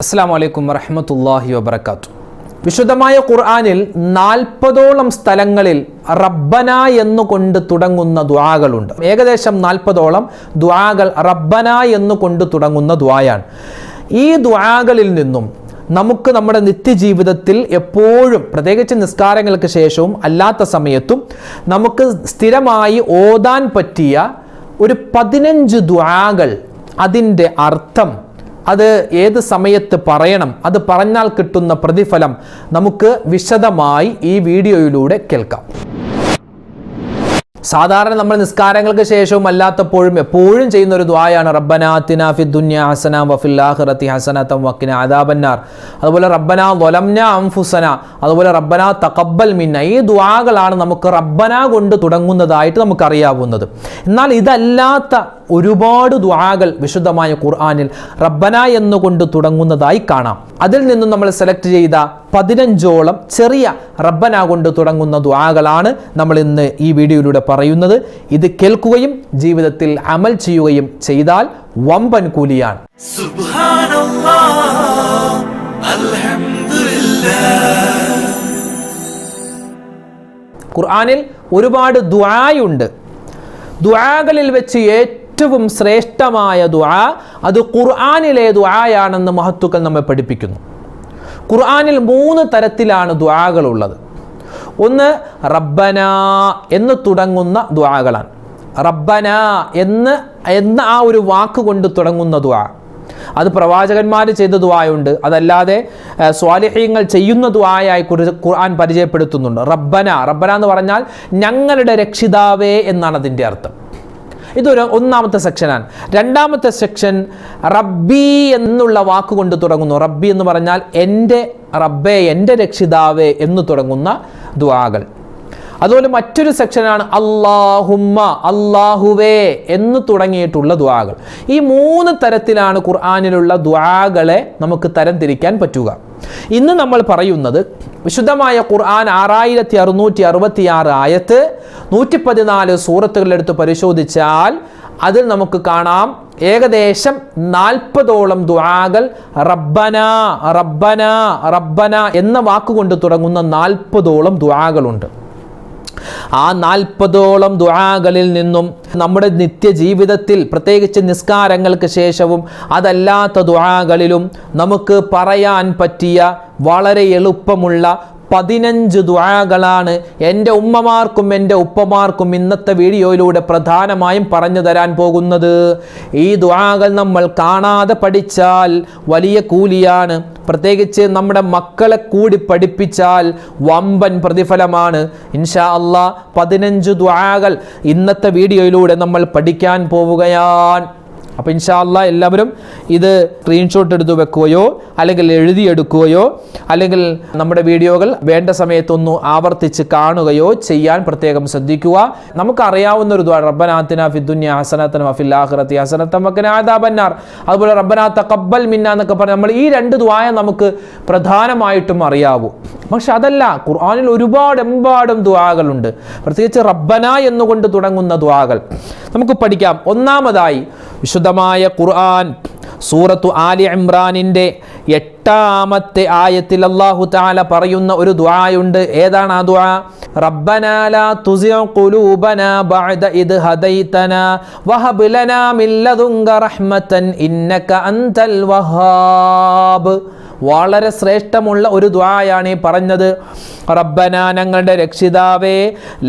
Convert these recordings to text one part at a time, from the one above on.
അസ്സാം വലൈക്കും വറഹമത്തല്ലാഹി വബർക്കാത്തു വിശുദ്ധമായ ഖുർആാനിൽ നാൽപ്പതോളം സ്ഥലങ്ങളിൽ റബ്ബന എന്നുകൊണ്ട് തുടങ്ങുന്ന ദ്വാകളുണ്ട് ഏകദേശം നാൽപ്പതോളം ദ്വാകൾ റബ്ബന എന്നുകൊണ്ട് തുടങ്ങുന്ന ദ്വായാണ് ഈ ദ്വാകളിൽ നിന്നും നമുക്ക് നമ്മുടെ നിത്യജീവിതത്തിൽ എപ്പോഴും പ്രത്യേകിച്ച് നിസ്കാരങ്ങൾക്ക് ശേഷവും അല്ലാത്ത സമയത്തും നമുക്ക് സ്ഥിരമായി ഓതാൻ പറ്റിയ ഒരു പതിനഞ്ച് ദ്വാകൾ അതിന്റെ അർത്ഥം അത് ഏത് സമയത്ത് പറയണം? അത് പറഞ്ഞാൽ കിട്ടുന്ന പ്രതിഫലം നമുക്ക് വിശദമായി ഈ വീഡിയോയിലൂടെ കേൾക്കാം. സാധാരണ നമ്മൾ നിസ്കാരങ്ങൾക്ക് ശേഷവും അല്ലാത്തപ്പോഴും എപ്പോഴും ചെയ്യുന്ന ഒരു ദ്വായാണ് റബ്ബന ഫി ഹസന വഫിൽ ഹസനത്തം ഹസനതം വക്കിന അദാബന്നാർ. അതുപോലെ റബ്ബന വലംന അംഫുസന അതുപോലെ റബ്ബന തഖബ്ബൽ മിന്ന. ഈ ദ്വാകളാണ് നമുക്ക് റബ്ബന കൊണ്ട് തുടങ്ങുന്നതായിട്ട് നമുക്കറിയാവുന്നത്. എന്നാൽ ഇതല്ലാത്ത ഒരുപാട് ദ്വാകൾ വിശുദ്ധമായ ഖുർആാനിൽ റബ്ബന എന്നുകൊണ്ട് തുടങ്ങുന്നതായി കാണാം. അതിൽ നിന്നും നമ്മൾ സെലക്ട് ചെയ്ത പതിനഞ്ചോളം ചെറിയ റബ്ബന കൊണ്ട് തുടങ്ങുന്ന ദ്വാകളാണ് നമ്മൾ ഇന്ന് ഈ വീഡിയോയിലൂടെ പറയുന്നത്. ഇത് കേൾക്കുകയും ജീവിതത്തിൽ അമൽ ചെയ്യുകയും ചെയ്താൽ വമ്പൻ കൂലിയാണ്. ഖുർആാനിൽ ഒരുപാട് ദ്വായുണ്ട് ദ്വാകളിൽ വെച്ച് ഏറ്റവും ശ്രേഷ്ഠമായ ദ്വാ അത് ഖുർആാനിലെ ദ്വായാണെന്ന് മഹത്തുക്കൾ നമ്മെ പഠിപ്പിക്കുന്നു. ഖുർആനിൽ മൂന്ന് തരത്തിലാണ് ദ്വാകളുള്ളത് ഒന്ന് റബ്ബന എന്ന് തുടങ്ങുന്ന ദ്വാകളാണ് റബ്ബന എന്ന് എന്ന ആ ഒരു വാക്ക് കൊണ്ട് തുടങ്ങുന്ന ദ്വാ അത് പ്രവാചകന്മാർ ചെയ്ത ദ്വായുണ്ട് അതല്ലാതെ സ്വാലിഹ്യങ്ങൾ ചെയ്യുന്ന ദ്വായായി ഖുർആൻ പരിചയപ്പെടുത്തുന്നുണ്ട്. റബ്ബന റബ്ബന എന്ന് പറഞ്ഞാൽ ഞങ്ങളുടെ രക്ഷിതാവേ എന്നാണ് അതിന്റെ അർത്ഥം. ഇതൊരു ഒന്നാമത്തെ സെക്ഷനാണ്. രണ്ടാമത്തെ സെക്ഷൻ റബ്ബി എന്നുള്ള വാക്കുകൊണ്ട് തുടങ്ങുന്നു. റബ്ബി എന്ന് പറഞ്ഞാൽ എന്റെ റബ്ബേ എന്റെ രക്ഷിതാവേ എന്ന് തുടങ്ങുന്ന ദ്വാകൾ അതുപോലെ മറ്റൊരു സെക്ഷനാണ് അള്ളാഹുമ്മ അള്ളാഹുവേ എന്ന് തുടങ്ങിയിട്ടുള്ള ദ്വാകൾ ഈ മൂന്ന് തരത്തിലാണ് ഖുർആാനിലുള്ള ദ്വാകളെ നമുക്ക് തരംതിരിക്കാൻ പറ്റുക. ഇന്ന് നമ്മൾ പറയുന്നത് വിശുദ്ധമായ ഖുർആൻ ആറായിരത്തി അറുന്നൂറ്റി അറുപത്തി ആറ് ആയത്ത് നൂറ്റി പതിനാല് സൂറത്തുകളെടുത്ത് പരിശോധിച്ചാൽ അതിൽ നമുക്ക് കാണാം ഏകദേശം നാൽപ്പതോളം ദുആകൾ റബ്ബന റബ്ബന റബ്ബന എന്ന വാക്കുകൊണ്ട് തുടങ്ങുന്ന നാൽപ്പതോളം ദ്വാകളുണ്ട് ആ നാൽപ്പതോളം ദുആകളിൽ നിന്നും നമ്മുടെ നിത്യജീവിതത്തിൽ പ്രത്യേകിച്ച് നിസ്കാരങ്ങൾക്ക് ശേഷവും അതല്ലാത്ത ദുആകളിലും നമുക്ക് പറയാൻ പറ്റിയ വളരെ എളുപ്പമുള്ള പതിനഞ്ച് ദുആകളാണ് എന്റെ ഉമ്മമാർക്കും എന്റെ ഉപ്പമാർക്കും ഇന്നത്തെ വീഡിയോയിലൂടെ പ്രധാനമായും പറഞ്ഞു തരാൻ പോകുന്നത്. ഈ ദുആകൾ നമ്മൾ കാണാതെ പഠിച്ചാൽ വലിയ കൂലിയാണ്. പ്രത്യേകിച്ച് നമ്മുടെ മക്കളെ കൂടി പഠിപ്പിച്ചാൽ വമ്പൻ പ്രതിഫലമാണ്. ഇൻഷാ അള്ളാ പതിനഞ്ച് ദുആകൾ ഇന്നത്തെ വീഡിയോയിലൂടെ നമ്മൾ പഠിക്കാൻ പോവുകയാണ്. അപ്പോൾ ഇൻഷാല്ല എല്ലാവരും ഇത് സ്ക്രീൻഷോട്ട് എടുത്ത് വെക്കുകയോ അല്ലെങ്കിൽ എഴുതിയെടുക്കുകയോ അല്ലെങ്കിൽ നമ്മുടെ വീഡിയോകൾ വേണ്ട സമയത്തൊന്നു ആവർത്തിച്ച് കാണുകയോ ചെയ്യാൻ പ്രത്യേകം ശ്രദ്ധിക്കുക. നമുക്കറിയാവുന്ന ഒരു ദ്വാ റബ്ബനാത്തിന ഫിദ്ദുന്യ ആഖിറത്തി ഹസനത്തൻ വക്കന ആദാബന്നാർ അതുപോലെ റബ്ബനാ തഖബ്ബൽ മിന്ന എന്നൊക്കെ പറഞ്ഞ് നമ്മൾ ഈ രണ്ട് ദ്വായ നമുക്ക് പ്രധാനമായിട്ടും അറിയാവൂ. പക്ഷെ അതല്ല ഖുർആാനിൽ ഒരുപാട് എമ്പാടും ദ്വാകളുണ്ട് പ്രത്യേകിച്ച് റബ്ബന എന്നുകൊണ്ട് തുടങ്ങുന്ന ദ്വാകൾ നമുക്ക് പഠിക്കാം. ഒന്നാമതായി വിശുദ്ധമായ ഖുർആൻ സൂറത്തു ആലി ഇമ്രാനിന്റെ എട്ടാമത്തെ ആയത്തിൽ അള്ളാഹു താല പറയുന്ന ഒരു ദ്വായുണ്ട് ഏതാണ് ആ ദ്വാ റബ്ബനാ ലാ തുസിഉ ബഅദ ലനാ റഹ്മതൻ ഇന്നക വഹാബ്. വളരെ ശ്രേഷ്ഠമുള്ള ഒരു ദ്വായാണ് ഈ പറഞ്ഞത്. റബ്ബന ഞങ്ങളുടെ രക്ഷിതാവേ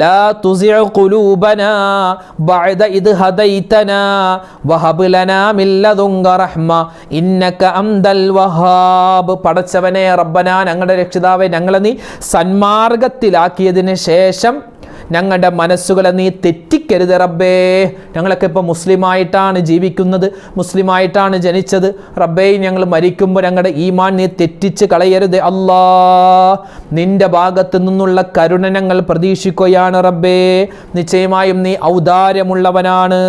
ലാ തുസിഉ ഖുലൂബനാ ബഅദ ഇദ് ഹദൈതനാ വഹബ് ലനാ മിൻ ലദുങ്ക റഹ്മ ഇന്നക അംദൽ വഹാബ്. പടച്ചവനേ റബ്ബനാ ഞങ്ങളുടെ രക്ഷിതാവേ ഞങ്ങളെ നീ സന്മാർഗത്തിലാക്കിയതിന് ശേഷം ഞങ്ങളുടെ മനസ്സുകളെ നീ തെറ്റിക്കരുത് റബ്ബേ. ഞങ്ങളൊക്കെ ഇപ്പോൾ മുസ്ലിമായിട്ടാണ് ജീവിക്കുന്നത് മുസ്ലിമായിട്ടാണ് ജനിച്ചത്. റബ്ബേ ഞങ്ങൾ മരിക്കുമ്പോൾ ഞങ്ങളുടെ ഈമാൻ നീ തെറ്റിച്ച് കളയരുത്. അല്ലാ നിന്റെ ഭാഗത്തു നിന്നുള്ള കരുണ ഞങ്ങൾ പ്രതീക്ഷിക്കുകയാണ് റബ്ബേ. നിശ്ചയമായും നീ ഔദാര്യമുള്ളവനാണ്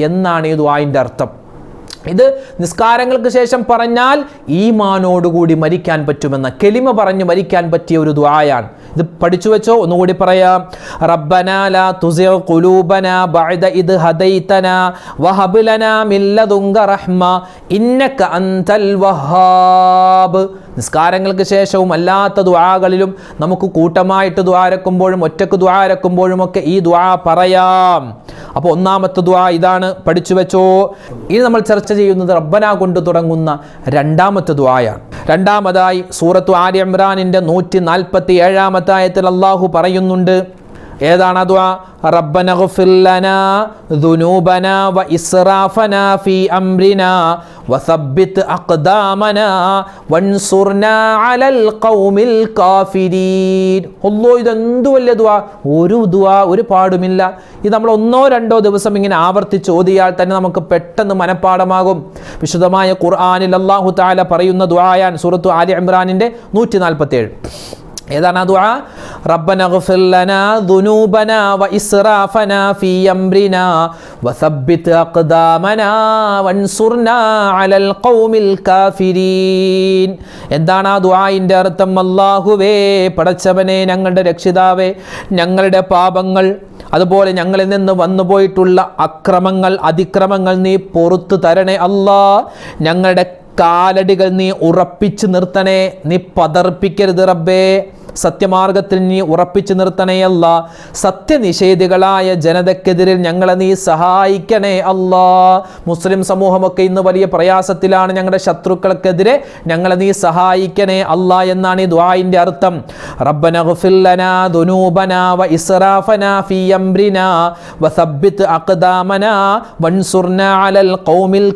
എന്നാണ് ഈ ദ്വായിന്റെ അർത്ഥം. ഇത് നിസ്കാരങ്ങൾക്ക് ശേഷം പറഞ്ഞാൽ ഈമാനോടുകൂടി മരിക്കാൻ പറ്റുമെന്ന കെലിമ പറഞ്ഞു മരിക്കാൻ പറ്റിയ ഒരു ദ്വായാണ് ഇത് പഠിച്ചു വെച്ചോ? ഒന്നുകൂടി പറയാം. റബ്ബന ബഅദ വഹബ് ലനാ റഹ്മ ഇന്നക അൻതൽ വഹാബ്. നിസ്കാരങ്ങൾക്ക് ശേഷവും അല്ലാത്ത ദ്വാകളിലും നമുക്ക് കൂട്ടമായിട്ട് ദ്വാരക്കുമ്പോഴും ഒറ്റയ്ക്ക് ദ്വാരക്കുമ്പോഴും ഒക്കെ ഈ ദ്വാ പറയാം. അപ്പോൾ ഒന്നാമത്തെ ദ്വാ ഇതാണ് പഠിച്ചു വെച്ചോ. ഇനി നമ്മൾ ചർച്ച ചെയ്യുന്നത് റബ്ബന കൊണ്ട് തുടങ്ങുന്ന രണ്ടാമത്തെ ദ്വായാണ് രണ്ടാമതായി സൂറത്തു ആലി ഇമ്രാനിന്റെ നൂറ്റി നാൽപ്പത്തി ഏഴാമത്തെ ആയത്തിൽ അള്ളാഹു പറയുന്നുണ്ട് ഏതാണ് അദ്വ? റബ്ബന വ ഇസ്റാഫനാ ഫീ അംരിനാ അഖ്ദാമനാ അലൽ ഖൗമിൽ വലിയ ദുആ ഒരു ദുആ ഒരു പാടുമില്ല. ഇത് നമ്മൾ ഒന്നോ രണ്ടോ ദിവസം ഇങ്ങനെ ആവർത്തിച്ച് ഓതിയാൽ തന്നെ നമുക്ക് പെട്ടെന്ന് മനഃപ്പാടമാകും വിശുദ്ധമായ ഖുർആനിൽ അല്ലാഹു തആല പറയുന്ന ദുആയാൻ സൂറത്തു ആലി ഇമ്രാനിന്റെ നൂറ്റി നാൽപ്പത്തേഴ് ഏതാണ് ആ ദുആ? റബ്ബന ഗഫിർ ലനാ ദുനൂബന വ ഇസ്റാഫന ഫീ അംരിനാ വസബ്ബിത് അഖ്ദാമന വൻസുർനാ അലൽ ഖൗമിൽ കാഫിരീൻ. എന്താണ് ആ ദുആയിന്റെ അർത്ഥം? അല്ലാഹുവേ പടച്ചവനെ ഞങ്ങളുടെ രക്ഷിതാവേ ഞങ്ങളുടെ പാപങ്ങൾ അതുപോലെ ഞങ്ങളിൽ നിന്ന് വന്നുപോയിട്ടുള്ള അക്രമങ്ങൾ അതിക്രമങ്ങൾ നീ പൊറത്തു തരണേ അല്ലാ ഞങ്ങളുടെ കാലടികൾ നീ ഉറപ്പിച്ചു നിർത്തണേ. നീ പതർപ്പിക്കരുത് റബ്ബേ. സത്യമാർഗത്തിൽ നീ ഉറപ്പിച്ചു നിർത്തണേ അല്ല സത്യനിഷേധികളായ ജനതക്കെതിരിൽ ഞങ്ങളെ നീ സഹായിക്കണേ അല്ലാ. മുസ്ലിം സമൂഹമൊക്കെ ഇന്ന് വലിയ പ്രയാസത്തിലാണ് ഞങ്ങളുടെ ശത്രുക്കൾക്കെതിരെ ഞങ്ങളെ നീ സഹായിക്കണേ അല്ല എന്നാണ് ഈ ദ്വായിന്റെ അർത്ഥം. വ അലൽ ഖൗമിൽ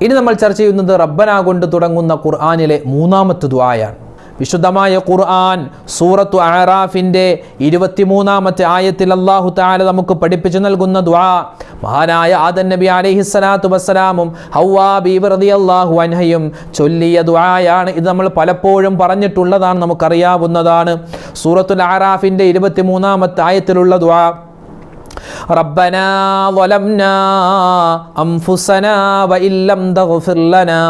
ഇനി നമ്മൾ ചർച്ച ചെയ്യുന്നത് റബ്ബന കൊണ്ട് തുടങ്ങുന്ന ഖുർആനിലെ മൂന്നാമത്തെ ദ്വായാണ് വിശുദ്ധമായ ഖുർആൻ സൂറത്തു ആറാഫിന്റെ ഇരുപത്തിമൂന്നാമത്തെ ആയത്തിൽ അള്ളാഹു താല നമുക്ക് പഠിപ്പിച്ചു നൽകുന്ന ദ്വാ മഹാനായ ആദൻ നബി അലഹിസ്സലാത്തു വസ്സലാമും ഹൗവാ ബീവറതി അള്ളാഹു അൻഹയും ചൊല്ലിയ ദ്വായാണ് ഇത് നമ്മൾ പലപ്പോഴും പറഞ്ഞിട്ടുള്ളതാണ് നമുക്കറിയാവുന്നതാണ്. സൂറത്തുൽ ആറാഫിന്റെ ഇരുപത്തിമൂന്നാമത്തെ ആയത്തിലുള്ള ദ്വാ ربنا ظلمنا أنفسنا وإن لم تغفر لنا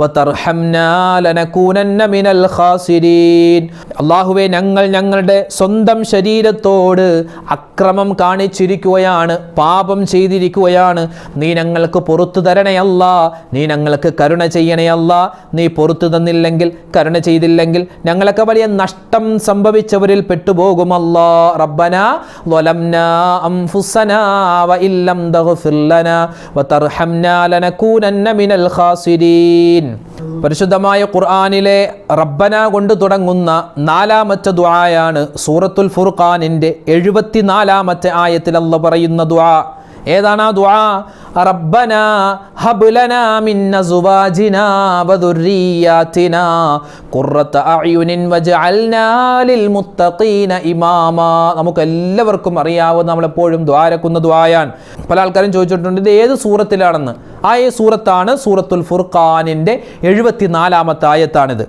وترحمنا لنكونن من الخاسرين അള്ളാഹുവെ ഞങ്ങൾ ഞങ്ങളുടെ സ്വന്തം ശരീരത്തോട് അക്രമം കാണിച്ചിരിക്കുകയാണ് പാപം ചെയ്തിരിക്കുകയാണ് നീ ഞങ്ങൾക്ക് പുറത്തു തരണയല്ല നീ ഞങ്ങൾക്ക് കരുണ ചെയ്യണയല്ല നീ പുറത്തു തന്നില്ലെങ്കിൽ കരുണ ചെയ്തില്ലെങ്കിൽ ഞങ്ങളൊക്കെ വലിയ നഷ്ടം സംഭവിച്ചവരിൽ പെട്ടുപോകുമല്ല റബ്ബന ظلمنا أنفسنا وإن لم تغفر لنا وترحمنا لنكونن من الخاسرين പരിശുദ്ധമായ ഖുർആനിലെ റബ്ബന കൊണ്ട് തുടങ്ങുന്ന നാലാമത്തെ ദുആയാണ് സൂറത്തുൽ ഫുർഖാനിൻ്റെ എഴുപത്തിനാലാമത്തെ ആയത്തിൽ അല്ല പറയുന്ന ദുആ ഏതാണ് ആ ദുആ റബ്ബന ഹബ്ലന മിന്ന അസ്വാജിനാ വദുർരിയാതിനാ ഖുർറത അഅ്യുനിൻ വജഅൽനാ ലിൽ മുത്തഖീന ഇമാമാ. നമുക്കെല്ലാവർക്കും അറിയാവുന്ന നമ്മളെപ്പോഴും ദ്വാരക്കുന്ന ദ്വായാൻ പല ആൾക്കാരും ചോദിച്ചിട്ടുണ്ട് ഇത് ഏത് സൂറത്തിലാണെന്ന്? ആ ഈ സൂറത്താണ്? സൂറത്തുൽ ഫുർഖാനിന്റെ എഴുപത്തിനാലാമത്തെ ആയത്താണിത്.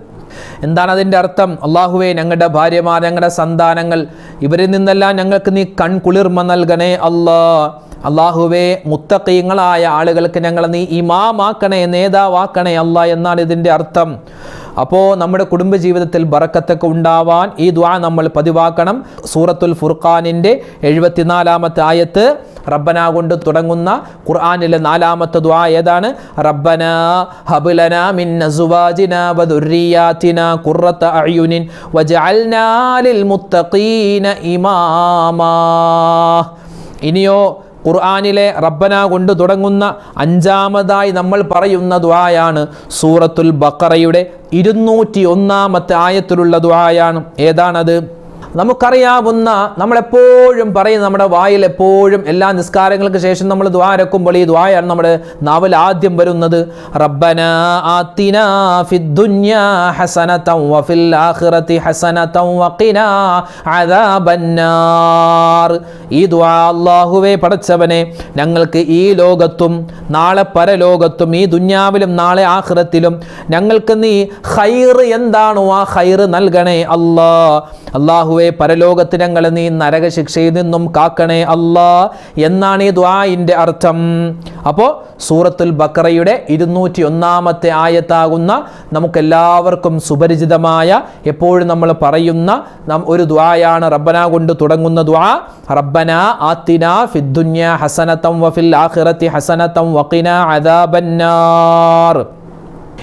എന്താണ് അതിന്റെ അർത്ഥം? അള്ളാഹുവേ ഞങ്ങളുടെ ഭാര്യമാർ ഞങ്ങളുടെ സന്താനങ്ങൾ ഇവരിൽ നിന്നെല്ലാം ഞങ്ങൾക്ക് നീ കൺകുളിർമ നൽകണേ അല്ലാ അള്ളാഹുവേ മുത്തക്കീങ്ങളായ ആളുകൾക്ക് ഞങ്ങൾ നീ ഇമാമാക്കണേ നേതാവാക്കണേ അല്ല എന്നാണ് ഇതിന്റെ അർത്ഥം. അപ്പോൾ നമ്മുടെ കുടുംബജീവിതത്തിൽ ബറക്കത്തൊക്കെ ഉണ്ടാവാൻ ഈ ദ്വാ നമ്മൾ പതിവാക്കണം. സൂറത്തുൽ ഫുർഖാനിന്റെ എഴുപത്തിനാലാമത്തെ ആയത്ത് റബ്ബന കൊണ്ട് തുടങ്ങുന്ന ഖുർആാനിലെ നാലാമത്തെ ദ്വാ ഏതാണ്? റബ്ബന ഹബുലന മിൻ അസുവാജിന വദുർരിയാതിന ഖുർറത അയുനിൻ വജഅൽനാ ലിൽ മുത്തഖീന ഇമാമാ. ഇനിയോ ഖുർആനിലെ റബ്ബന കൊണ്ട് തുടങ്ങുന്ന അഞ്ചാമതായി നമ്മൾ പറയുന്ന ദ്വായാണ് സൂറത്തുൽ ബക്കറയുടെ ഇരുന്നൂറ്റി ഒന്നാമത്തെ ആയത്തിലുള്ള ദ്വായാണ് ഏതാണത്? നമുക്കറിയാവുന്ന നമ്മളെപ്പോഴും പറയും നമ്മുടെ വായിൽ എപ്പോഴും എല്ലാ നിസ്കാരങ്ങൾക്ക് ശേഷം നമ്മൾ ദ്വാരക്കുമ്പോൾ ഈ ദ്വായാണ് നമ്മുടെ നാവൽ ആദ്യം വരുന്നത്. റബ്ബന ആത്തിന ഫിദ്ദുന്യാ ഹസനതൻ വഫിൽ ആഖിറതി ഹസനതൻ വഖിനാ അദാബന്നാർ. ഈ ദ്വാ അല്ലാഹുവേ പടച്ചവനെ ഞങ്ങൾക്ക് ഈ ലോകത്തും നാളെ പരലോകത്തും ഈ ദുന്യാവിലും നാളെ ആഖിറത്തിലും ഞങ്ങൾക്ക് നീ ഖൈർ എന്താണോ? ആ ഖൈർ നൽകണേ അല്ലാ അല്ലാഹുവേ പരലോകത്തിനങ്ങളെ നീ നരകശിക്ഷയിൽ നിന്നും കാക്കണേ അല്ലാ എന്നാണ് ഈ ദ്വായിന്റെ അർത്ഥം. അപ്പോൾ സൂറത്തുൽ ബക്കറയുടെ ഇരുന്നൂറ്റി ഒന്നാമത്തെ ആയത്താകുന്ന നമുക്കെല്ലാവർക്കും സുപരിചിതമായ എപ്പോഴും നമ്മൾ പറയുന്ന നാം ഒരു ദ്വായാണ് റബ്ബന കൊണ്ട് തുടങ്ങുന്ന ദ്വാ റബ്ബന ആത്തിന ഫിദ്ദുന്യ ഹസനത്തം വഫിൽ ആഖിറത്തി ഹസനത്തം വഖിന അദാബന്നാർ.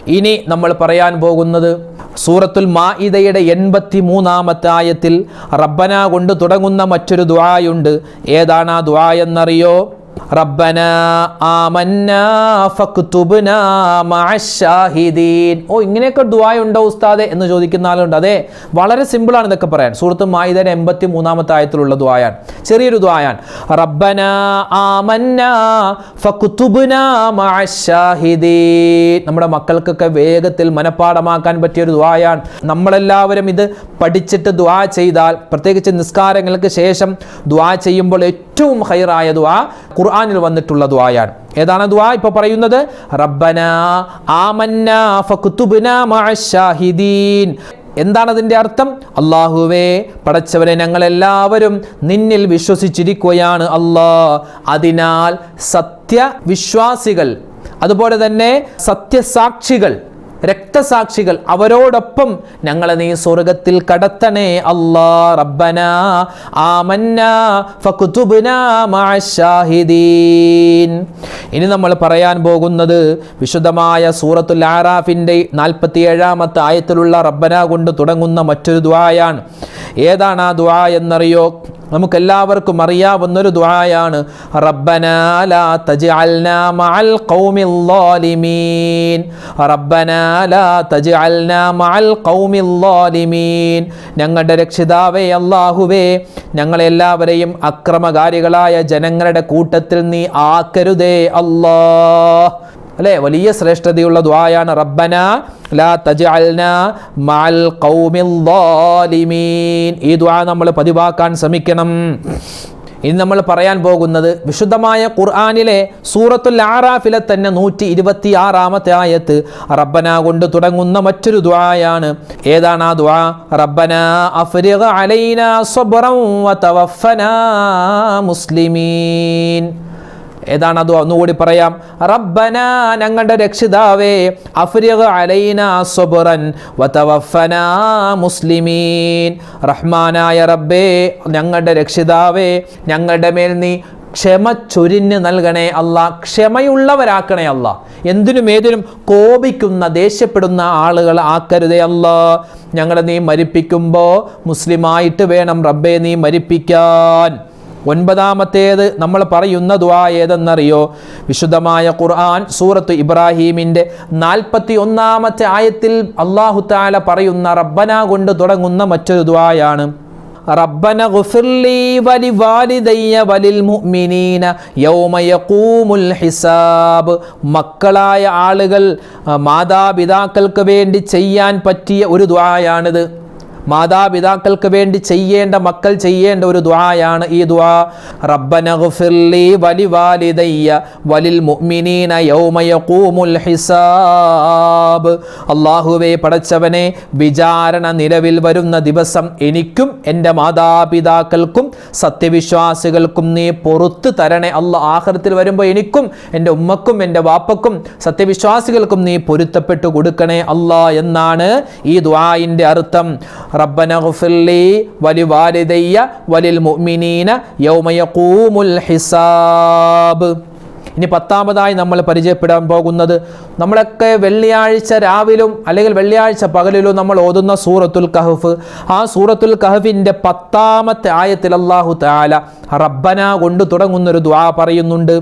ഇനി നമ്മൾ പറയാൻ പോകുന്നത് സൂറത്തുൽ മാഇദയുടെ എൺപത്തി മൂന്നാമത്തെ ആയത്തിൽ റബ്ബന കൊണ്ട് തുടങ്ങുന്ന മറ്റൊരു ദ്വായുണ്ട് ഏതാണ് ആ ദ്വാ എന്നറിയോ? റബ്ബന ആമന്ന ഫക്തുബ്ന മഅശ്ശാഹിദീൻ ഓ ഇങ്ങനെയൊക്കെ ദ്വായുണ്ടോ ഉസ്താദെ എന്ന് ചോദിക്കുന്ന ആളുണ്ട്. അതെ വളരെ സിമ്പിളാണ് ഇതൊക്കെ പറയാൻ. സൂറത്ത് മായിദൻ എൺപത്തി മൂന്നാമത്തെ ആയത്തിലുള്ള ദ്വായാണ് ചെറിയൊരു ദ്വായാണ് റബ്ബന ആമന്ന ഫക്തുബ്ന മഅശ്ശാഹിദീൻ നമ്മുടെ മക്കൾക്കൊക്കെ വേഗത്തിൽ മനഃപ്പാടമാക്കാൻ പറ്റിയ ഒരു ദ്വായാണ് നമ്മളെല്ലാവരും ഇത് പഠിച്ചിട്ട് ദ്വാ ചെയ്താൽ പ്രത്യേകിച്ച് നിസ്കാരങ്ങൾക്ക് ശേഷം ദ്വാ ചെയ്യുമ്പോൾ ഏറ്റവും ഹൈറായ ദുആ ഖുർആനിൽ വന്നിട്ടുള്ള ദ്വായാണ് ഏതാണ് ദ്വാ ഇപ്പൊ പറയുന്നത്? റബ്ബന ആമന്ന ഫക്തുബ്ന എന്താണ് അതിന്റെ അർത്ഥം? അള്ളാഹുവേ പടച്ചവനെ ഞങ്ങളെല്ലാവരും നിന്നിൽ വിശ്വസിച്ചിരിക്കുകയാണ് അള്ളാ. അതിനാൽ സത്യവിശ്വാസികൾ അതുപോലെ തന്നെ സത്യസാക്ഷികൾ രക്തസാക്ഷികൾ അവരോടൊപ്പം ഞങ്ങളെ നീ സ്വർഗത്തിൽ കടത്തണേ അല്ലാ റബ്ബന. ആമന്ന ഫകുതുബ്ന മഅശ്ശാഹിദീൻ. ഇനി നമ്മൾ പറയാൻ പോകുന്നത് വിശുദ്ധമായ സൂറത്തുൽ ആറാഫിന്റെ നാൽപ്പത്തി ഏഴാമത്തെ ആയത്തിലുള്ള റബ്ബന കൊണ്ട് തുടങ്ങുന്ന മറ്റൊരു ദ്വായാണ് ഏതാണ് ആ ദ്വാ എന്നറിയോ? നമുക്കെല്ലാവർക്കും അറിയാവുന്നൊരു റബ്ബനാ ലാ തജ്അൽനാ മഅൽ ഖൗമിൽ ളാലിമീൻ. റബ്ബനാ ലാ തജ്അൽനാ മഅൽ ഖൗമിൽ ളാലിമീൻ. ഞങ്ങളുടെ രക്ഷിതാവേ അല്ലാഹുവേ ഞങ്ങളെല്ലാവരെയും അക്രമകാരികളായ ജനങ്ങളുടെ കൂട്ടത്തിൽ നീ ആക്കരുതേ അല്ലാ അല്ലേ? വലിയ ശ്രേഷ്ഠതയുള്ള ദ്വായാണ് റബ്ബന. ലാ തജഅൽന മഅൽ ഖൗമിൽ ളാലിമീൻ ഈ ദ്വാ നമ്മൾ പതിവാക്കാൻ ശ്രമിക്കണം. ഇനി നമ്മൾ പറയാൻ പോകുന്നത് വിശുദ്ധമായ ഖുർആനിലെ സൂറത്തുൽ ആറാഫിലെ തന്നെ നൂറ്റി ഇരുപത്തി ആറാമത്തെ ആയത്ത് റബ്ബന കൊണ്ട് തുടങ്ങുന്ന മറ്റൊരു ദ്വായാണ് ഏതാണ് ആ ദ്വാ റബ്ബന അഫ്രിഗ അലൈന സബ്റൻ വതവഫന മുസ്ലിമീൻ. ഏതാണ് അത്? ഒന്നുകൂടി പറയാം. റബ്ബന ഞങ്ങളുടെ രക്ഷിതാവേ മുസ്ലിമീൻ. റഹ്മാനായ റബ്ബേ ഞങ്ങളുടെ രക്ഷിതാവേ ഞങ്ങളുടെ മേൽ നീ ക്ഷമ ചൊരിഞ്ഞ് നൽകണേ അല്ല ക്ഷമയുള്ളവരാക്കണേ അല്ല. എന്തിനും ഏതിനും കോപിക്കുന്ന ദേഷ്യപ്പെടുന്ന ആളുകൾ ആക്കരുതേ അല്ല. ഞങ്ങളെ നീ മരിപ്പിക്കുമ്പോൾ മുസ്ലിമായിട്ട് വേണം റബ്ബെ നീ മരിപ്പിക്കാൻ. ഒൻപതാമത്തേത് നമ്മൾ പറയുന്ന ദ്വാ ഏതെന്നറിയോ? വിശുദ്ധമായ ഖുർആൻ സൂറത്ത് ഇബ്രാഹീമിന്റെ നാൽപ്പത്തി ഒന്നാമത്തെ ആയത്തിൽ അള്ളാഹു താല പറയുന്ന റബ്ബന കൊണ്ട് തുടങ്ങുന്ന മറ്റൊരു ദ്വായാണ് ربنا اغفر لي ولوالدي وللمؤمنين യൗമ യഖൂമുൽ ഹിസാബ്. മക്കളായ ആളുകൾ മാതാപിതാക്കൾക്ക് വേണ്ടി ചെയ്യാൻ പറ്റിയ ഒരു ദ്വായാണിത് മാതാപിതാക്കൾക്ക് വേണ്ടി ചെയ്യേണ്ട മക്കൾ ചെയ്യേണ്ട ഒരു ദ്വായാണ് ഈ ദ്വാ റബ്ബന വലി വാലിദയ്യ വലിൽ മുഅ്മിനീന യൗമ യഖൂമുൽ ഹിസാബ്. അല്ലാഹുവേ പടച്ചവനെ വിചാരണ നിലവിൽ വരുന്ന ദിവസം എനിക്കും എന്റെ മാതാപിതാക്കൾക്കും സത്യവിശ്വാസികൾക്കും നീ പൊറത്ത് തരണേ. അല്ല ആഹൃത്തിൽ വരുമ്പോൾ എനിക്കും എന്റെ ഉമ്മക്കും എന്റെ വാപ്പക്കും സത്യവിശ്വാസികൾക്കും നീ പൊരുത്തപ്പെട്ടു കൊടുക്കണേ. അല്ല എന്നാണ് ഈ ദ്വായിന്റെ അർത്ഥം. റബ്ബന വലി വാലിദയ്യ വലിൽ മുഅ്മിനീന യൗമ യഖൂമുൽ ഹിസാബ്. ഇനി പത്താമതായി നമ്മൾ പരിചയപ്പെടാൻ പോകുന്നത് നമ്മളൊക്കെ വെള്ളിയാഴ്ച രാവിലും അല്ലെങ്കിൽ വെള്ളിയാഴ്ച പകലിലും നമ്മൾ ഓതുന്ന സൂറത്തുൽ കഹഫ്. ആ സൂറത്തുൽ കഹഫിന്റെ പത്താമത്തെ ആയത്തിൽ അള്ളാഹു താല റബ്ബന കൊണ്ട് തുടങ്ങുന്നൊരു ദ്വാ പറയുന്നുണ്ട്.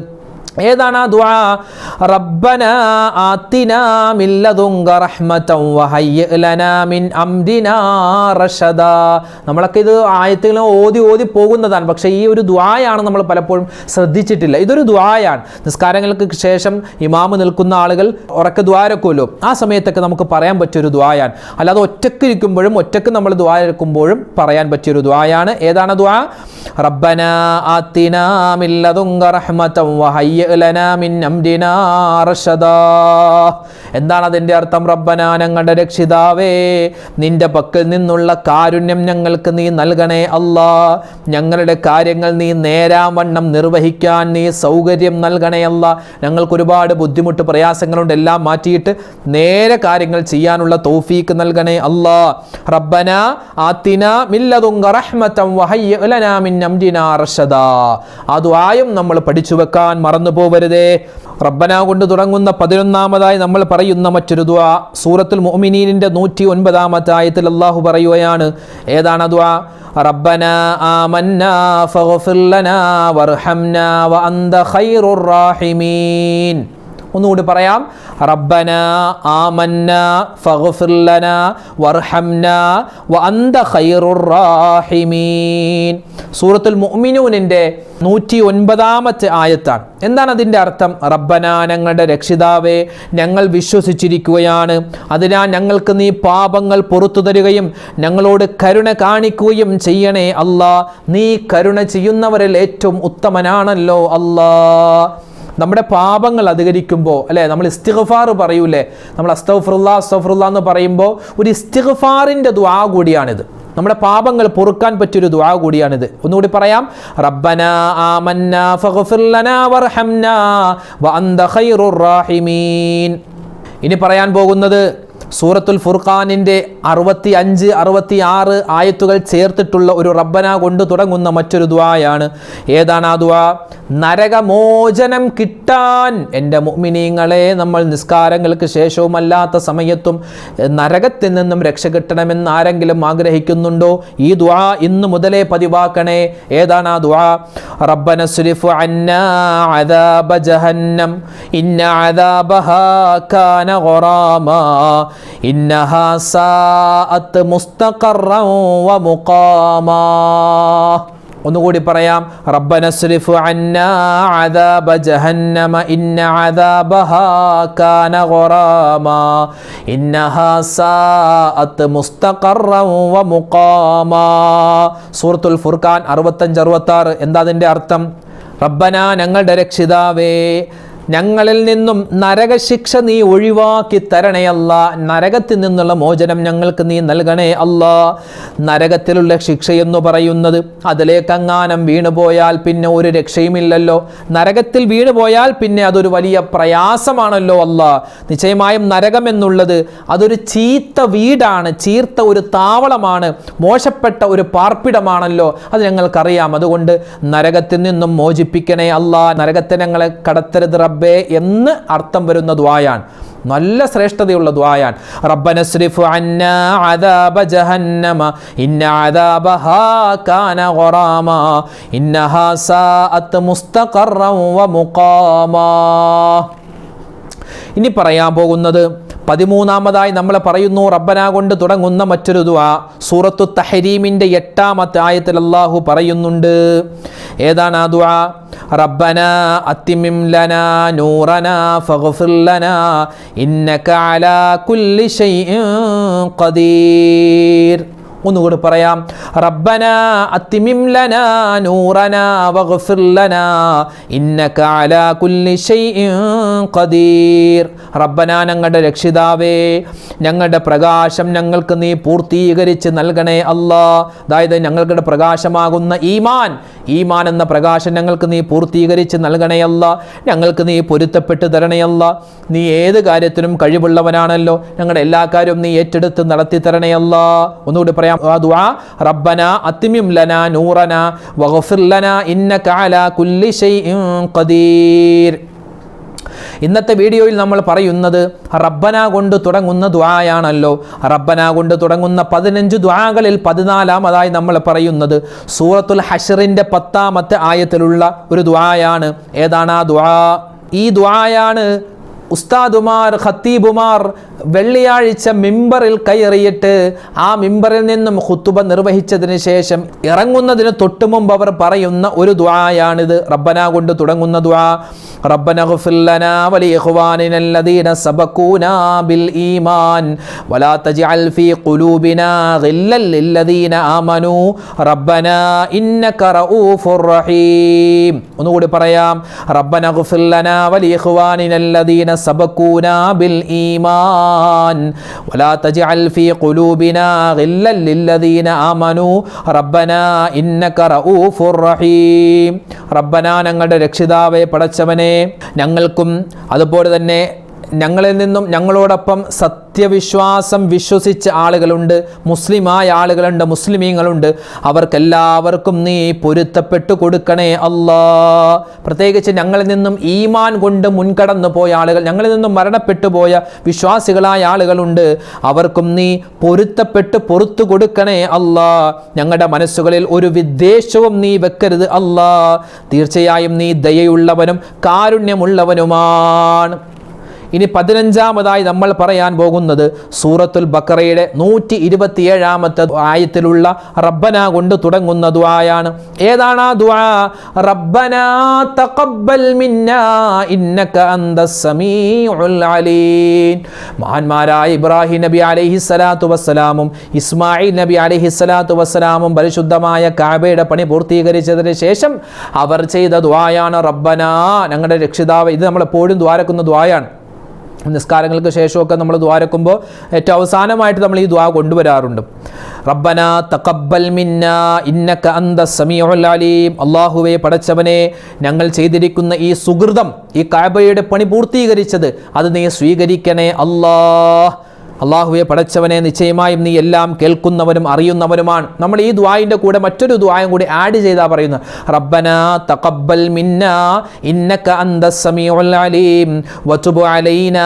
ഏതാണ് ആ ദുആ? റബ്ബന ആത്തിന മിൻ ലദുങ്ക റഹ്മതൻ വഹയ്യ ലനാ മിൻ അംദിനാ റഷദ. നമ്മളൊക്കെ ഇത് ആയത്തുകൾ ഓതി ഓതി പോകുന്നതാണ്. പക്ഷേ ഈ ഒരു ദുആയാണ് നമ്മൾ പലപ്പോഴും ശ്രദ്ധിച്ചിട്ടില്ല. ഇതൊരു ദുആയാണ്. നിസ്കാരങ്ങൾക്ക് ശേഷം ഇമാമ് നിൽക്കുന്ന ആളുകൾ ഉറക്ക ദ്വാരക്കുമല്ലോ ആ സമയത്തൊക്കെ നമുക്ക് പറയാൻ പറ്റിയൊരു ദ്വായാണ് അല്ലാതെ ഒറ്റയ്ക്ക് ഇരിക്കുമ്പോഴും ഒറ്റയ്ക്ക് നമ്മൾ ദ്വാരക്കുമ്പോഴും പറയാൻ പറ്റിയൊരു ദ്വായാണ് ഏതാണ് ദ്വാ റബ്ബന ആത്തിന മിൻ ലദുങ്ക റഹ്മതൻ വഹയ്യ എന്താണ് അതിന്റെ അർത്ഥം? റബ്ബന ഞങ്ങളുടെ രക്ഷിതാവേ നിന്റെ പക്കൽ നിന്നുള്ള കാരുണ്യം ഞങ്ങൾക്ക് നീ നൽകണേ അല്ലാ. ഞങ്ങളുടെ കാര്യങ്ങൾ നീ നേരാവണ്ണം നിർവഹിക്കാൻ നീ സൗകര്യം നൽകണേ അല്ല. ഞങ്ങൾക്ക് ഒരുപാട് ബുദ്ധിമുട്ട് പ്രയാസങ്ങളുണ്ട് എല്ലാം മാറ്റിയിട്ട് നേരെ കാര്യങ്ങൾ ചെയ്യാനുള്ള തൗഫീക്ക് നൽകണേ അല്ലാ. റബ്ബന ആത്തിന മില്ലതുങ്ക റഹ്മത്തം വഹയ്യ ലനാ മിൻ അംരിനാ റഷദാ ആ നമ്മൾ പഠിച്ചു വെക്കാൻ മറന്നു പോവരുതേ റബ്ബന കൊണ്ട് തുടങ്ങുന്ന പതിനൊന്നാമതായി നമ്മൾ പറയുന്ന മറ്റൊരു ദുആ. സൂറത്തുൽ മുഅ്മിനീനിന്റെ നൂറ്റി ഒൻപതാമത്തെ ആയത്തിൽ അള്ളാഹു പറയുകയാണ്. ഏതാണ് ദുആ? റബ്ബന ആമന്ന ഫഗ്ഫിർ ലനാ വർഹംനാ വഅന്ത ഖൈറുർ റാഹിമീൻ. ഒന്നുകൂടി പറയാം. റബ്ബന ആമന്ന ഫഗ്ഫിർ ലനാ വ അന്ത ഖൈറുർ റാഹിമീൻ. സൂറത്തുൽ മുഅ്മിനൂനിന്റെ നൂറ്റി ഒൻപതാമത്തെ ആയത്താണ്. എന്താണ് അതിന്റെ അർത്ഥം? റബ്ബന ഞങ്ങളുടെ രക്ഷിതാവേ ഞങ്ങൾ വിശ്വസിച്ചിരിക്കുകയാണ്. അതിനാൽ ഞങ്ങൾക്ക് നീ പാപങ്ങൾ പുറത്തു തരികയും ഞങ്ങളോട് കരുണ കാണിക്കുകയും ചെയ്യണേ അല്ലാ നീ കരുണ ചെയ്യുന്നവരിൽ ഏറ്റവും ഉത്തമനാണല്ലോ അല്ലാ നമ്മുടെ പാപങ്ങൾ അധികരിക്കുമ്പോൾ അല്ലേ? നമ്മൾ ഇസ്തിഗ്ഫാർ പറയൂലേ? നമ്മൾ അസ്തഫറുല്ല അസ്തഫറുല്ല എന്ന് പറയുമ്പോൾ ഒരു ഇസ്തിഗ്ഫാറിന്റെ ദ്വാ കൂടിയാണിത്. നമ്മുടെ പാപങ്ങൾ പൊറുക്കാൻ പറ്റിയൊരു ദ്വാ കൂടിയാണിത്. ഒന്നുകൂടി പറയാം. റബ്ബന ആമന്ന ഫഗ്ഫിർ ലനാ വഅന്ത ഖൈറുർ റാഹിമീൻ. ഇനി പറയാൻ പോകുന്നത് സൂറത്തുൽ ഫുർഖാനിന്റെ അറുപത്തി അഞ്ച് അറുപത്തി ആറ് ആയത്തുകൾ ചേർത്തിട്ടുള്ള ഒരു റബ്ബന കൊണ്ട് തുടങ്ങുന്ന മറ്റൊരു ദ്വായാണ് ഏതാണ് ആ ദ്വാ നരകമോചനം കിട്ടാൻ. എന്റെ മുഅ്മിനീങ്ങളെ നമ്മൾ നിസ്കാരങ്ങൾക്ക് ശേഷവും അല്ലാത്ത സമയത്തും നരകത്തിൽ നിന്നും രക്ഷ കിട്ടണമെന്ന് ആരെങ്കിലും ആഗ്രഹിക്കുന്നുണ്ടോ? ഈ ദ്വാ ഇന്ന് മുതലേ പതിവാക്കണേ. ഏതാണ് ആ ദ്വാ റബ്ബന സുരിഫ് അന്നാ അദാബ ജഹന്നം. ഇന്ന അദാബഹാ കാന ഗറാമാ. ഇന്നഹാ വ ഒന്നുകൂടി പറയാം. റബ്ബന സ്രിഫ് അന്നാ അദാബ ജഹന്നമ ഇന്ന അദാബഹാ കാന ഇന്നഹാ വ മുഖാമ സൂറത്തുൽ ഫുർഖാൻ അറുപത്തഞ്ച് അറുപത്താറ്. എന്താ അതിന്റെ അർത്ഥം? റബ്ബന ഞങ്ങളുടെ രക്ഷിതാവേ ഞങ്ങളിൽ നിന്നും നരകശിക്ഷ നീ ഒഴിവാക്കി തരണേ അല്ല. നരകത്തിൽ നിന്നുള്ള മോചനം ഞങ്ങൾക്ക് നീ നൽകണേ അല്ല. നരകത്തിലുള്ള ശിക്ഷയെന്നു പറയുന്നത് അതിലേക്കങ്ങാനം വീണുപോയാൽ പിന്നെ ഒരു രക്ഷയുമില്ലല്ലോ. നരകത്തിൽ വീണുപോയാൽ പിന്നെ അതൊരു വലിയ പ്രയാസമാണല്ലോ അല്ല. നിശ്ചയമായും നരകം എന്നുള്ളത് അതൊരു ചീത്ത വീടാണ്. ചീർത്ത ഒരു താവളമാണ്. മോശപ്പെട്ട ഒരു പാർപ്പിടമാണല്ലോ. അത് ഞങ്ങൾക്കറിയാം. അതുകൊണ്ട് നരകത്തിൽ നിന്നും മോചിപ്പിക്കണേ അല്ല. നരകത്തെ ഞങ്ങളെ കടത്തരുത് റബ്ബേ. എന്ന് അർത്ഥം വരുന്ന ദ്വായാണ് നല്ല ശ്രേഷ്ഠതയുള്ള ദ്വായാൻ റബ്ബനസ്രിഫ് ജഹന്നമ ഇന്ന കാന ഇന്നഹാ മുസ്തഖറൻ വ മുഖാമ. ഇനി പറയാൻ പോകുന്നത് പതിമൂന്നാമതായി നമ്മൾ പറയുന്നു റബ്ബന കൊണ്ട് തുടങ്ങുന്ന മറ്റൊരു ദുആ സൂറത്തു തഹരീമിന്റെ എട്ടാമത്തെ ആയത്തിൽ അള്ളാഹു പറയുന്നുണ്ട്. ഏതാണ് ആ ദുആ? റബ്ബന അത്തിമിം ലനാ നൂറന ഫഗ്ഫിർ ലനാ ഇന്നക അലാ കുല്ലി ഷൈഇൻ ഖദീർ. ഒന്നുകൂടി പറയാം. റബ്ബന അത്തിമിം ലനാ നൂറന വഗ്ഫിർ ലനാ ഇന്നക അലാ കുല്ലി ഷൈഇൻ ഖദീർ. റബ്ബന ഞങ്ങളുടെ രക്ഷിതാവേ ഞങ്ങളുടെ പ്രകാശം ഞങ്ങൾക്ക് നീ പൂർത്തീകരിച്ച് നൽകണേ അല്ലാ. അതായത് ഞങ്ങളുടെ പ്രകാശമാകുന്ന ഈമാൻ ഈമാൻ എന്ന പ്രകാശം ഞങ്ങൾക്ക് നീ പൂർത്തീകരിച്ച് നൽകണേ അല്ലാഹ് ഞങ്ങൾക്ക് നീ പൊരുത്തപ്പെട്ട് തരണേ അല്ലാഹ് നീ ഏത് കാര്യത്തിനും കഴിവുള്ളവനാണല്ലോ. ഞങ്ങളുടെ എല്ലാ കാര്യവും നീ ഏറ്റെടുത്ത് നടത്തി തരണേ അല്ലാഹ് ഒന്നുകൂടി പറയാം. ആ ദുആ റബ്ബന അത്തിമിം ലന നൂറന വഗ്ഫിർ ലന ഇന്നക അലാ കുല്ലി ഷൈഇൻ ഖദീർ. ഇന്നത്തെ വീഡിയോയിൽ നമ്മൾ പറയുന്നത് റബ്ബന കൊണ്ട് തുടങ്ങുന്ന ദ്വായാണല്ലോ റബ്ബന കൊണ്ട് തുടങ്ങുന്ന പതിനഞ്ച് ദ്വാകളിൽ പതിനാലാമതായി നമ്മൾ പറയുന്നത്. സൂറത്തുൽ ഹഷറിന്റെ പത്താമത്തെ ആയത്തിലുള്ള ഒരു ദ്വായാണ് ഏതാണ് ആ ദ്വാ ഈ ദ്വായാണ് ഉസ്താദുമാർ ഖത്തീബുമാർ വെള്ളിയാഴ്ച മിമ്പറിൽ കയറിയിട്ട് ആ മിമ്പറിൽ നിന്നും ഹുത്തുബ നിർവഹിച്ചതിന് ശേഷം ഇറങ്ങുന്നതിന് തൊട്ടു മുമ്പ് അവർ പറയുന്ന ഒരു ദ്വായാണിത് റബ്ബന കൊണ്ട് തുടങ്ങുന്ന സബഖൂനാ ഫീ ഖുലൂബിനാ റഊഫുർ റഹീം. ഒന്നുകൂടി പറയാം. റബ്ബന ഗുഫില്ലനാ വലി സബഖൂനാ ബിൽ ഈമാൻ. بالإيمان ولا تجعل في قلوبنا غلا للذين آمنوا ربنا إنك رؤوف رحيم ربنا ഞങ്ങളുടെ രക്ഷിതാവെ പടച്ചവനെ ഞങ്ങൾക്കും അതുപോലെ തന്നെ ഞങ്ങളിൽ നിന്നും ഞങ്ങളോടൊപ്പം സത്യവിശ്വാസം വിശ്വസിച്ച ആളുകളുണ്ട്. മുസ്ലിമായ ആളുകളുണ്ട് മുസ്ലിമീങ്ങളുണ്ട്. അവർക്കെല്ലാവർക്കും നീ പൊരുത്തപ്പെട്ടു കൊടുക്കണേ അല്ലാ. പ്രത്യേകിച്ച് ഞങ്ങളിൽ നിന്നും ഈമാൻ കൊണ്ട് മുൻകടന്നു പോയ ആളുകൾ ഞങ്ങളിൽ നിന്നും മരണപ്പെട്ടു പോയ വിശ്വാസികളായ ആളുകളുണ്ട്. അവർക്കും നീ പൊരുത്തപ്പെട്ട് പൊറത്തു കൊടുക്കണേ അല്ലാ. ഞങ്ങളുടെ മനസ്സുകളിൽ ഒരു വിദ്വേഷവും നീ വെക്കരുത് അല്ലാ. തീർച്ചയായും നീ ദയയുള്ളവനും കാരുണ്യമുള്ളവനുമാണ്. ഇനി പതിനഞ്ചാമതായി നമ്മൾ പറയാൻ പോകുന്നത് സൂറത്തുൽ ബക്കറയുടെ നൂറ്റി ഇരുപത്തിയേഴാമത്തെ ആയത്തിലുള്ള റബ്ബന കൊണ്ട് തുടങ്ങുന്ന ദ്വായാണ് ഏതാണ് ആ ദ്വാ റബ്ബന തഖബ്ബൽ മിന്നാ ഇന്നക സമീഉൽ അലീം. മഹാന്മാരായ ഇബ്രാഹിം നബി അലൈഹി സ്വലാത്തു വസ്സലാമും ഇസ്മായിൽ നബി അലൈഹി സ്വലാത്തു വസ്സലാമും പരിശുദ്ധമായ കാബയുടെ പണി പൂർത്തീകരിച്ചതിന് ശേഷം അവർ ചെയ്ത ദ്വായാണ് റബ്ബന. ഞങ്ങളുടെ രക്ഷിതാവ് ഇത് നമ്മളെപ്പോഴും ദ്വാരക്കുന്ന ദ്വായാണ് നിസ്കാരങ്ങൾക്ക് ശേഷമൊക്കെ നമ്മൾ ദ്വാരക്കുമ്പോൾ ഏറ്റവും അവസാനമായിട്ട് നമ്മൾ ഈ ദ്വാ കൊണ്ടുവരാറുണ്ട്. റബ്ബന തഖബ്ബൽ മിന്ന ഇന്നക്ക അന്ത സമീഉൽ അലീം. അള്ളാഹുവെ പടച്ചവനെ ഞങ്ങൾ ചെയ്തിരിക്കുന്ന ഈ സുഹൃതം ഈ കാബയുടെ പണി പൂർത്തീകരിച്ചത് അത് നീ സ്വീകരിക്കണേ അല്ലാഹ്. അള്ളാഹുവെ പടച്ചവനെ നിശ്ചയമായും നീ എല്ലാം കേൾക്കുന്നവനും അറിയുന്നവനുമാണ്. നമ്മൾ ഈ ദ്വായിന്റെ കൂടെ മറ്റൊരു ദ്വായം കൂടി ആഡ് ചെയ്താൽ പറയുന്നു. റബ്ബന തഖബ്ബൽ മിന്ന ഇന്നക അന്ത സമീഉൽ അലീം. വതുബ് അലൈനാ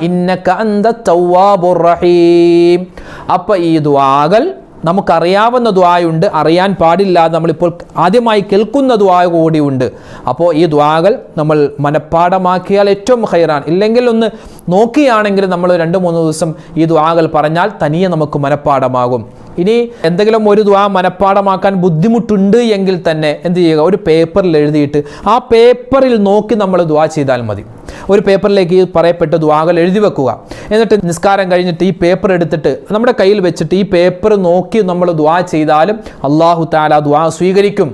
ഇന്നക അന്ത തവ്വാബുർ റഹീം. അപ്പോൾ ഈ ദ്വാകൾ നമുക്കറിയാവുന്ന ദ്വായുണ്ട് അറിയാൻ പാടില്ലാതെ നമ്മളിപ്പോൾ ആദ്യമായി കേൾക്കുന്ന ദ്വായ കൂടിയുണ്ട്. അപ്പോൾ ഈ ദ്വാകൾ നമ്മൾ മനഃപ്പാടമാക്കിയാൽ ഏറ്റവും ഹൈറാണ് ഇല്ലെങ്കിൽ ഒന്ന് നോക്കിയാണെങ്കിൽ നമ്മൾ രണ്ട് മൂന്ന് ദിവസം ഈ ദ്വാകൾ പറഞ്ഞാൽ തനിയെ നമുക്ക് മനഃപ്പാടമാകും ഇനി എന്തെങ്കിലും ഒരു ദ്വാ മനഃപ്പാടമാക്കാൻ ബുദ്ധിമുട്ടുണ്ട് എങ്കിൽ തന്നെ എന്ത് ചെയ്യുക? ഒരു പേപ്പറിൽ എഴുതിയിട്ട് ആ പേപ്പറിൽ നോക്കി നമ്മൾ ദ്വാ ചെയ്താൽ മതി. ഒരു പേപ്പറിലേക്ക് പറയപ്പെട്ട ദ്വാകൾ എഴുതി വെക്കുക. എന്നിട്ട് നിസ്കാരം കഴിഞ്ഞിട്ട് ഈ പേപ്പർ എടുത്തിട്ട് നമ്മുടെ കയ്യിൽ വെച്ചിട്ട് ഈ പേപ്പർ നോക്കി നമ്മൾ ദ്വാ ചെയ്താലും അള്ളാഹു താല ദ്വാ സ്വീകരിക്കും.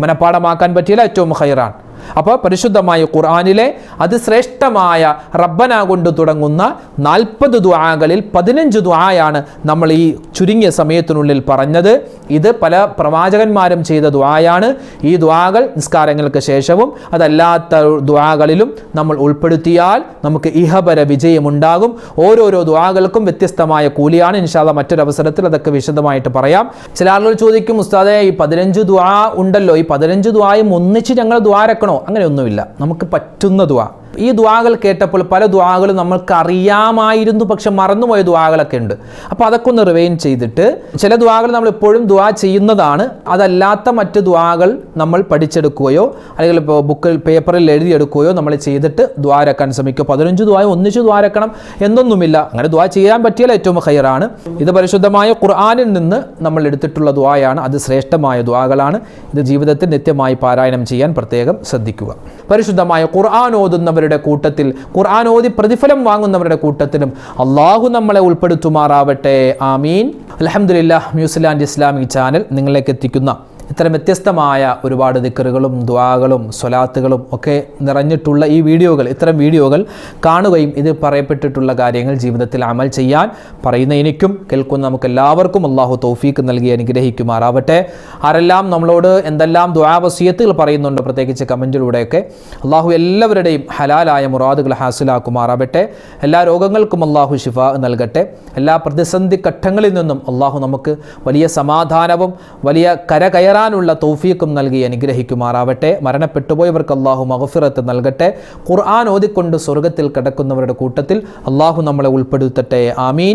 മനഃപ്പാടമാക്കാൻ പറ്റിയില്ല ഏറ്റവും ഹൈറാൻ അപ്പോൾ പരിശുദ്ധമായ ഖുർആാനിലെ അതിശ്രേഷ്ഠമായ റബ്ബന കൊണ്ട് തുടങ്ങുന്ന നാൽപ്പത് ദ്വാകളിൽ പതിനഞ്ച് ദ്വായാണ് നമ്മൾ ഈ ചുരുങ്ങിയ സമയത്തിനുള്ളിൽ പറഞ്ഞത്. ഇത് പല പ്രവാചകന്മാരും ചെയ്ത ദ്വായാണ് ഈ ദ്വാകൾ നിസ്കാരങ്ങൾക്ക് ശേഷവും അതല്ലാത്ത ദ്വാകളിലും നമ്മൾ ഉൾപ്പെടുത്തിയാൽ നമുക്ക് ഇഹപര വിജയമുണ്ടാകും. ഓരോരോ ദ്വാകൾക്കും വ്യത്യസ്തമായ കൂലിയാണ്. ഇൻഷാല്ല മറ്റൊരവസരത്തിൽ അതൊക്കെ വിശദമായിട്ട് പറയാം. ചില ആളുകൾ ചോദിക്കും ഉസ്താദെ ഈ പതിനഞ്ച് ദ്വാ ഉണ്ടല്ലോ. ഈ പതിനഞ്ച് ദ്വായും ഒന്നിച്ച് ഞങ്ങൾ ദ്വാരക്കണോ അങ്ങനെയൊന്നുമില്ല. നമുക്ക് പറ്റുന്ന ദ്വാ. ഈ ദ്വാകൾ കേട്ടപ്പോൾ പല ദ്വാകളും നമ്മൾക്ക് അറിയാമായിരുന്നു പക്ഷെ മറന്നുപോയ ദ്വാകളൊക്കെ ഉണ്ട്. അപ്പോൾ അതൊക്കെ ഒന്ന് റിവൈൻ ചെയ്തിട്ട് ചില ദ്വാകൾ നമ്മൾ എപ്പോഴും ദ്വാ ചെയ്യുന്നതാണ്. അതല്ലാത്ത മറ്റ് ദ്വാകൾ നമ്മൾ പഠിച്ചെടുക്കുകയോ അല്ലെങ്കിൽ ഇപ്പോൾ ബുക്കിൽ പേപ്പറിൽ എഴുതിയെടുക്കുകയോ നമ്മൾ ചെയ്തിട്ട് ദ്വാരക്കാൻ ശ്രമിക്കുക. പതിനഞ്ച് ദ്വായ ഒന്നിച്ച് ദ്വാരക്കണം എന്നൊന്നുമില്ല. അങ്ങനെ ദ്വാ ചെയ്യാൻ പറ്റിയാൽ ഏറ്റവും ഹയറാണ് ഇത് പരിശുദ്ധമായ ഖുർആാനിൽ നിന്ന് നമ്മൾ എടുത്തിട്ടുള്ള ദ്വായാണ് അത് ശ്രേഷ്ഠമായ ദ്വാകളാണ് ഇത് ജീവിതത്തിൽ നിത്യമായി പാരായണം ചെയ്യാൻ പ്രത്യേകം ശ്രദ്ധിക്കുക. പരിശുദ്ധമായ ഖുർആൻ ഓതുന്നവരുടെ കൂട്ടത്തിൽ ഖുർആൻ ഓതി പ്രതിഫലം വാങ്ങുന്നവരുടെ കൂട്ടത്തിലും അള്ളാഹു നമ്മളെ ഉൾപ്പെടുത്തുമാറാവട്ടെ. ആമീൻ. അലഹമുല്ല ന്യൂസിലാൻഡ് ഇസ്ലാമിക് ചാനൽ നിങ്ങളിലേക്ക് എത്തിക്കുന്ന ഇത്തരം വ്യത്യസ്തമായ ഒരുപാട് ദിക്കറുകളും ദ്വാകളും സ്വലാത്തുകളും ഒക്കെ നിറഞ്ഞിട്ടുള്ള ഈ വീഡിയോകൾ ഇത്തരം വീഡിയോകൾ കാണുകയും ഇത് പറയപ്പെട്ടിട്ടുള്ള കാര്യങ്ങൾ ജീവിതത്തിൽ അമൽ ചെയ്യാൻ പറയുന്ന എനിക്കും കേൾക്കുന്ന നമുക്ക് എല്ലാവർക്കും അള്ളാഹു തൗഫീക്ക് നൽകി അനുഗ്രഹിക്കുമാറാവട്ടെ. ആരെല്ലാം നമ്മളോട് എന്തെല്ലാം ദ്വാവസീയത്തുകൾ പറയുന്നുണ്ട് പ്രത്യേകിച്ച് കമന്റിലൂടെയൊക്കെ അള്ളാഹു എല്ലാവരുടെയും ഹലാലായ മുറാദുകൾ ഹാസിലാക്കുമാറാവട്ടെ. എല്ലാ രോഗങ്ങൾക്കും അള്ളാഹു ശിഫ നൽകട്ടെ. എല്ലാ പ്രതിസന്ധി ഘട്ടങ്ങളിൽ നിന്നും അള്ളാഹു നമുക്ക് വലിയ സമാധാനവും വലിയ കരകയറാനുള്ള തൗഫീക്കും നൽകി അനുഗ്രഹിക്കുമാറാവട്ടെ. മരണപ്പെട്ടുപോയവർക്ക് അള്ളാഹു മഹഫിറത്ത് നൽകട്ടെ. ഖുർആൻ ഓതിക്കൊണ്ട് സ്വർഗത്തിൽ കിടക്കുന്നവരുടെ കൂട്ടത്തിൽ അള്ളാഹു നമ്മളെ ഉൾപ്പെടുത്തട്ടെ. ആമീൻ.